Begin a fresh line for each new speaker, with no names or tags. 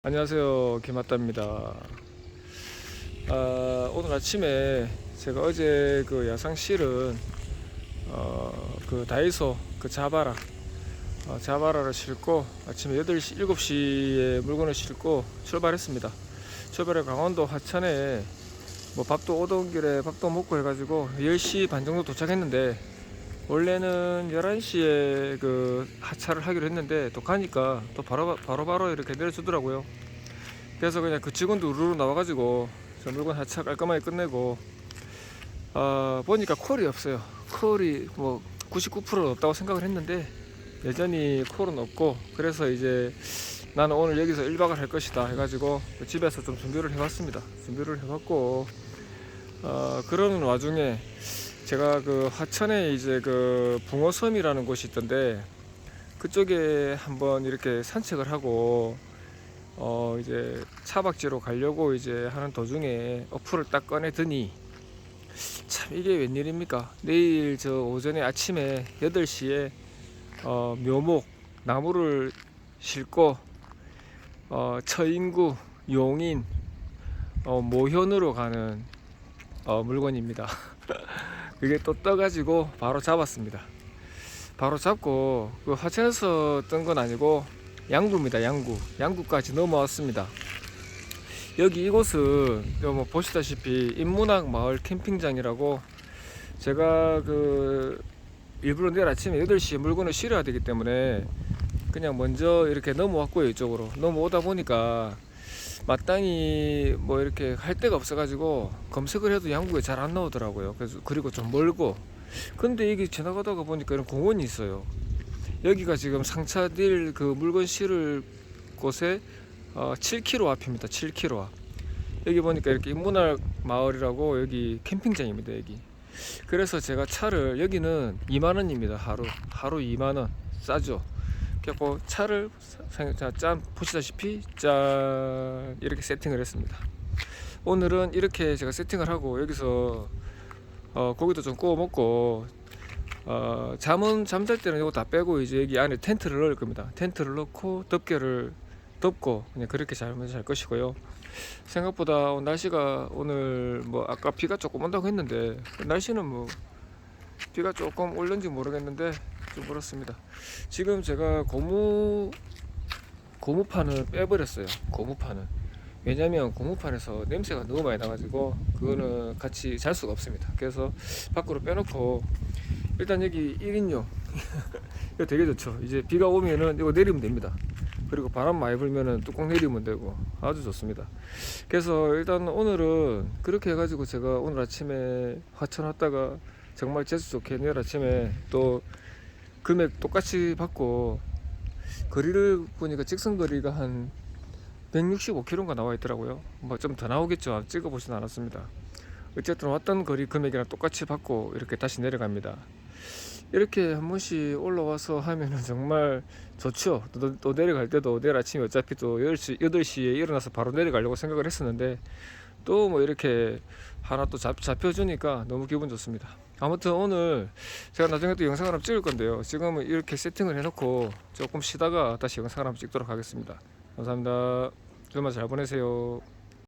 안녕하세요. 김아따입니다. 아, 오늘 아침에 제가 어제 그 야상 실은 어, 그 다이소 그 자바라 어, 자바라를 싣고 아침에 8시 7시에 물건을 싣고 출발했습니다. 출발해 강원도 하천에 뭐 밥도 오던 길에 밥도 먹고 해가지고 10시 반 정도 도착했는데 원래는 11시에 그 하차를 하기로 했는데 또 가니까 또 바로 바로 바로 이렇게 내려주더라고요. 그래서 그냥 그 직원도 우르르 나와가지고 저 물건 하차 깔끔하게 끝내고 아 보니까 콜이 없어요. 콜이 뭐 99% 없다고 생각을 했는데 여전히 콜은 없고 그래서 이제 나는 오늘 여기서 1박을 할 것이다 해가지고 집에서 좀 준비를 해봤습니다. 준비를 해봤고 어, 그러는 와중에 제가 그 하천에 이제 그 붕어섬이라는 곳이 있던데 그쪽에 한번 이렇게 산책을 하고 어 이제 차박지로 가려고 이제 하는 도중에 어플을 딱 꺼내 드니 참 이게 웬일입니까? 내일 저 오전에 아침에 8시에 어 묘목 나무를 싣고 어 처인구 용인 어 모현으로 가는 어 물건입니다 그게 또 떠가지고 바로 잡았습니다. 바로 잡고 그 하천에서 뜬 건 아니고 양구입니다. 양구. 양구까지 넘어왔습니다. 여기 이곳은 여뭐 보시다시피 인문학 마을 캠핑장이라고 제가 그 일부러 내일 아침에 8시에 물건을 실어야 되기 때문에 그냥 먼저 이렇게 넘어왔고요 이쪽으로 넘어오다 보니까 마땅히 뭐 이렇게 할 데가 없어가지고 검색을 해도 양구에 잘 안 나오더라고요. 그래서 그리고 좀 멀고. 근데 여기 지나가다가 보니까 이런 공원이 있어요. 여기가 지금 상차딜 그 물건 실을 곳에 어, 7km 앞입니다. 7km 앞. 여기 보니까 이렇게 인문학 마을이라고 여기 캠핑장입니다. 여기. 그래서 제가 차를 여기는 2만 원입니다. 하루 하루 2만 원 싸죠. 그래고 차를 짠 보시다시피 짠 이렇게 세팅을 했습니다. 오늘은 이렇게 제가 세팅을 하고 여기서 어, 고기도 좀 구워 먹고 어, 잠은 잠잘 때는 이거 다 빼고 이제 여기 안에 텐트를 넣을 겁니다. 텐트를 넣고 덮개를 덮고 그냥 그렇게 자면 잘 것이고요. 생각보다 날씨가 오늘 뭐 아까 비가 조금 온다고 했는데 날씨는 뭐 비가 조금 올는지 모르겠는데 좀 그렇습니다. 지금 제가 고무 고무판을 빼버렸어요. 고무판을 왜냐면 고무판에서 냄새가 너무 많이 나가지고 그거는 같이 잘 수가 없습니다. 그래서 밖으로 빼놓고 일단 여기 1인용 이거 되게 좋죠. 이제 비가 오면은 이거 내리면 됩니다. 그리고 바람 많이 불면은 뚜껑 내리면 되고 아주 좋습니다. 그래서 일단 오늘은 그렇게 해가지고 제가 오늘 아침에 화천 왔다가 정말 재수 좋게 내일 아침에 또 금액 똑같이 받고 거리를 보니까 직선 거리가 한 165km가 나와 있더라고요. 뭐 좀 더 나오겠죠. 찍어 보진 않았습니다. 어쨌든 왔던 거리 금액이랑 똑같이 받고 이렇게 다시 내려갑니다. 이렇게 한 번씩 올라와서 하면은 정말 좋죠. 또, 또 내려갈 때도 내일 아침에 어차피 또 10시, 8시에 일어나서 바로 내려가려고 생각을 했었는데 또 뭐 이렇게 하나 또 잡, 잡혀주니까 너무 기분 좋습니다. 아무튼 오늘 제가 나중에 또 영상을 한번 찍을 건데요. 지금은 이렇게 세팅을 해놓고 조금 쉬다가 다시 영상을 한번 찍도록 하겠습니다. 감사합니다. 주말 잘 보내세요.